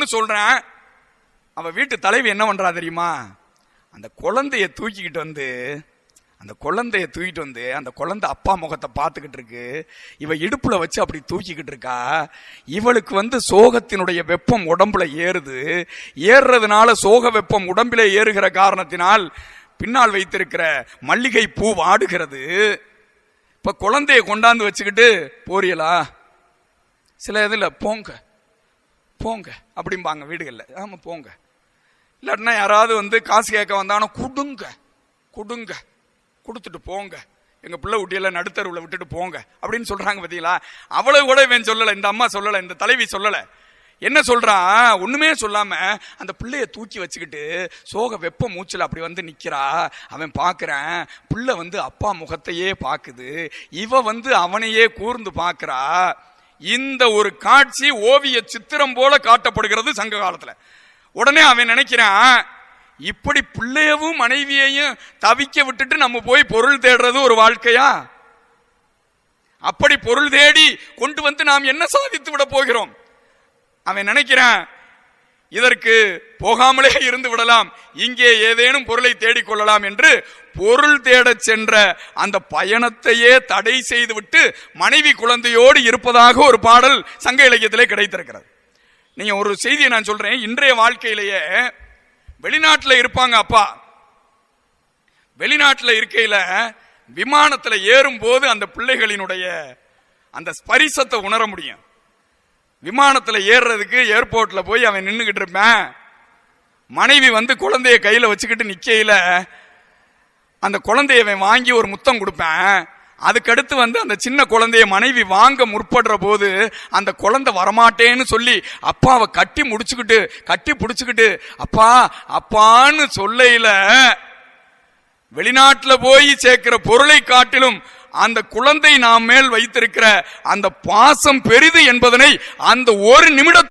தப்புன்னு சொல்றேன். அவ வீட்டு தலைவி என்ன பண்றா தெரியுமா? அந்த குழந்தைய தூக்கிக்கிட்டு வந்து அந்த குழந்தைய தூக்கிட்டு வந்து அந்த குழந்தை அப்பா முகத்தை பார்த்துக்கிட்டு இருக்கு. இவ இடுப்புல வச்சு அப்படி தூக்கிக்கிட்டு இருக்கா. இவளுக்கு வந்து சோகத்தினுடைய வெப்பம் உடம்புல ஏறுது. ஏறுறதுனால சோக வெப்பம் உடம்பிலே ஏறுகிற காரணத்தினால் பின்னால் வைத்திருக்கிற மல்லிகை பூ வாடுகிறது. இப்ப குழந்தைய கொண்டாந்து வச்சுக்கிட்டு போறியலா சில இதில் போங்க. போங்க அப்படிம்பாங்க வீடுகளில். ஆமாம் போங்க. இல்லாட்டினா யாராவது வந்து காசு கேட்க வந்தாங்கன்னா கொடுங்க கொடுங்க கொடுத்துட்டு போங்க. எங்கள் பிள்ளை குட்டியெல்லாம் நடுத்தருவில் விட்டுட்டு போங்க அப்படின்னு சொல்கிறாங்க பார்த்தீங்களா அவ்வளவு கூட இவன் சொல்லலை இந்த அம்மா சொல்லலை இந்த தலைவி சொல்லலை. என்ன சொல்கிறான் ஒன்றுமே சொல்லாமல் அந்த பிள்ளைய தூக்கி வச்சுக்கிட்டு சோக வெப்ப மூச்சில் அப்படி வந்து நிற்கிறா அவன் பார்க்குறான் பிள்ளை வந்து அப்பா முகத்தையே பார்க்குது இவ வந்து அவனையே கூர்ந்து பார்க்குறா இந்த ஒரு காட்சி ஓவிய சித்திரம் போல காட்டப்படுகிறது சங்க காலத்தில். உடனே அவன் நினைக்கிறான் இப்படி பிள்ளையவும் மனைவியையும் தவிக்க விட்டுட்டு நம்ம போய் பொருள் தேடுறது ஒரு வாழ்க்கையா? அப்படி பொருள் தேடி கொண்டு வந்து நாம் என்ன சாதித்து விட போகிறோம்? அவன் நினைக்கிறான் இதற்கு போகாமலே இருந்து விடலாம். இங்கே ஏதேனும் பொருளை தேடிக்கொள்ளலாம் என்று பொருள் தேடச் சென்ற அந்த பயணத்தையே தடை செய்துவிட்டு மனைவி குழந்தையோடு இருப்பதாக ஒரு பாடல் சங்க இலக்கியத்திலே கிடைத்திருக்கிறது. நீங்க ஒரு செய்தியை நான் சொல்றேன். இன்றைய வாழ்க்கையிலேயே வெளிநாட்டில் இருப்பாங்க அப்பா. வெளிநாட்டில் இருக்கையில் விமானத்தில் ஏறும் போது அந்த பிள்ளைகளினுடைய அந்த ஸ்பரிசத்தை உணர முடியும். விமானத்தில் ஏறுறதுக்கு ஏர்போர்ட்டில் போய் அவன் நின்றுக்கிட்டு இருப்பேன். மனைவி வந்து குழந்தைய கையில் வச்சுக்கிட்டு நிற்கையில் அந்த குழந்தைய அவன் வாங்கி ஒரு முத்தம் கொடுப்பேன். அதுக்கடுத்து வந்து அந்த சின்ன குழந்தைய மனைவி வாங்க முற்படுற போது அந்த குழந்தை வரமாட்டேன்னு சொல்லி அப்பாவை கட்டி முடிச்சுக்கிட்டு கட்டி பிடிச்சிக்கிட்டு அப்பா அப்பான்னு சொல்லையில் வெளிநாட்டில் போய் சேர்க்கிற பொருளை காட்டிலும் அந்த குழந்தை நாம் மேல் வைத்திருக்கிற அந்த பாசம் பெரிது என்பதனை அந்த ஒரு நிமிட